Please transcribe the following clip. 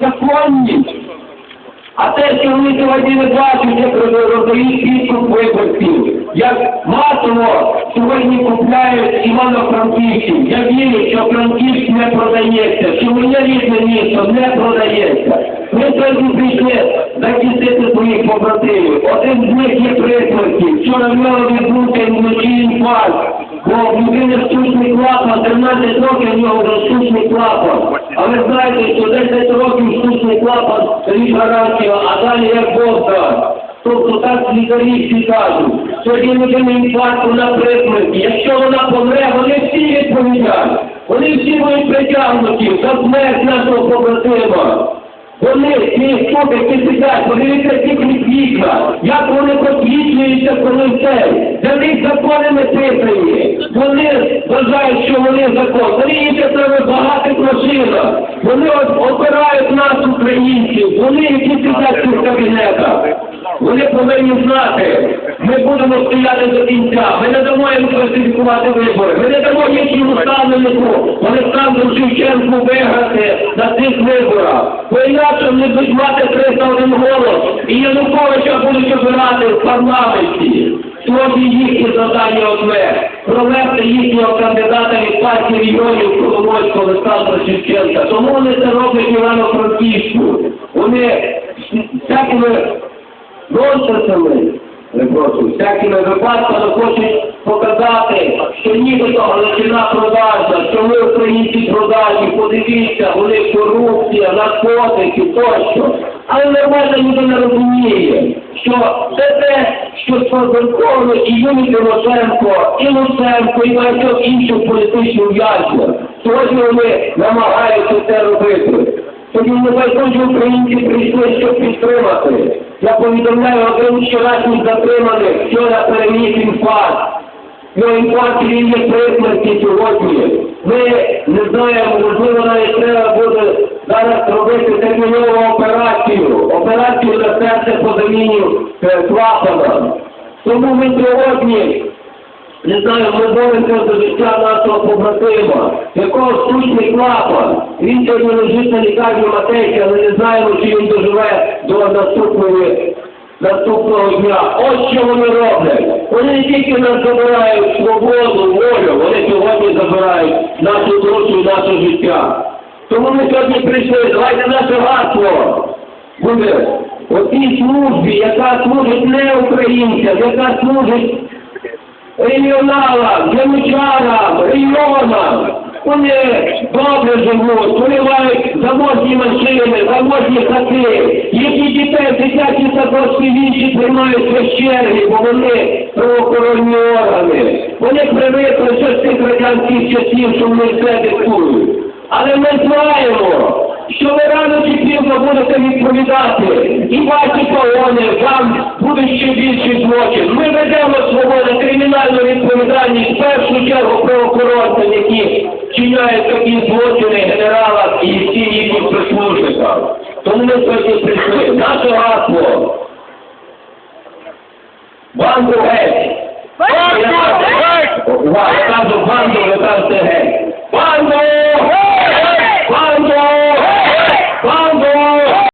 законність. А те, що вони сьогодні не бачать, як роздають підкуп виборців, як масово сьогодні купляють Івано-Франківців. Я вірю, що Франківськ не продається, що моє рідне місто не продається. Ми сьогодні прийшли захистити своїх побратимів. Один з них є при смерті. Вчора в нього відбувся. Бо в людини штучний клапан, 13 років в нього вже штучний клапан. А ви знаєте, що 10 років штучний клапан річ гарантія, а далі як Бог дасть. Тобто так лікарі всі кажуть, сьогодні людина інфаркту на присмерті. Якщо вона помре, вони всі відповідають. Вони всі будуть притягнуті за смерть нашого побратима. Вони, ці хлопці, які сидять, подивіться тільки вікна, як вони посвітлюються, коли це. Для них закони не писані. Вважають, що вони закон. Вони їх треба багатих машинах. Вони обирають нас, українців. Вони, які сидять в кабінетах. Вони повинні знати, ми будемо стояти до кінця. Ми не дамо їм фальсифікувати вибори. Ми не дамо їхньому ставленнику Олександру Шевченку виграти на цих виборах. Бо інакше вони будуть мати 301 голос. І Януковича будуть обирати в парламенті. Сьогодні їхнє завдання одне провести їхнього кандидата від мільйонів Коломойського Олександра Шевченка. Тому вони це роблять Івано-Франківську. Вони всякими нонсенсами, перепрошую, всякими випадками хочуть показати, що нібито Галичина продажна, що ми продажні, подивіться, вони корупція, наркотики тощо. Але нормальна людина розуміє, що все те, що сфабриковано і Юрій Тимошенко, і Луценко, і багатьох інших політичних в'язнів, сьогодні вони намагаються це робити. Тоді небайдужі українці прийшли, щоб підтримати. Я повідомляю один вчорашній затриманих, вчора переміг інфаркт. Він є при сьогодні. Ми не знаємо, можливо, навіть треба буде зараз робити термінову операцію. Операцію на серце по заміні е, клапана. Тому ми сьогодні не знаю, ми боремося за життя нашого побратима, якого штучний клапан. Він сьогодні лежить на лікарні матері, але не знаємо, чи він доживе до наступної, наступного дня. Ось що вони роблять. Вони не тільки нас забирають свободу, волю, вони сьогодні забирають нашу душу наше життя. Тому ми сьогодні прийшли, давайте наше гасло буде у тій службі, яка служить не українцям, яка служить регіоналам, яничарам, регіонам. Вони добре живуть, вони мають заможні машини, заможні хати. Їхні дітей дитячі садочки інші тримають черги, бо вони правоохоронні органи. Вони привикли ще з тих радянських часів, що вони все диктують. Але ми знаємо, що ви рано чи пізно будете відповідати. І ваші буде ще більший злочин. Ми ведемо свободу кримінальну відповідальність в першу чергу правоохоронцям, які вчиняють такі злочини генералам і всім їхнім прислужникам. Тому ми сьогодні прийшли. Наше гасло. Банду геть! Банду геть! Я банду, ви кажете геть. Банду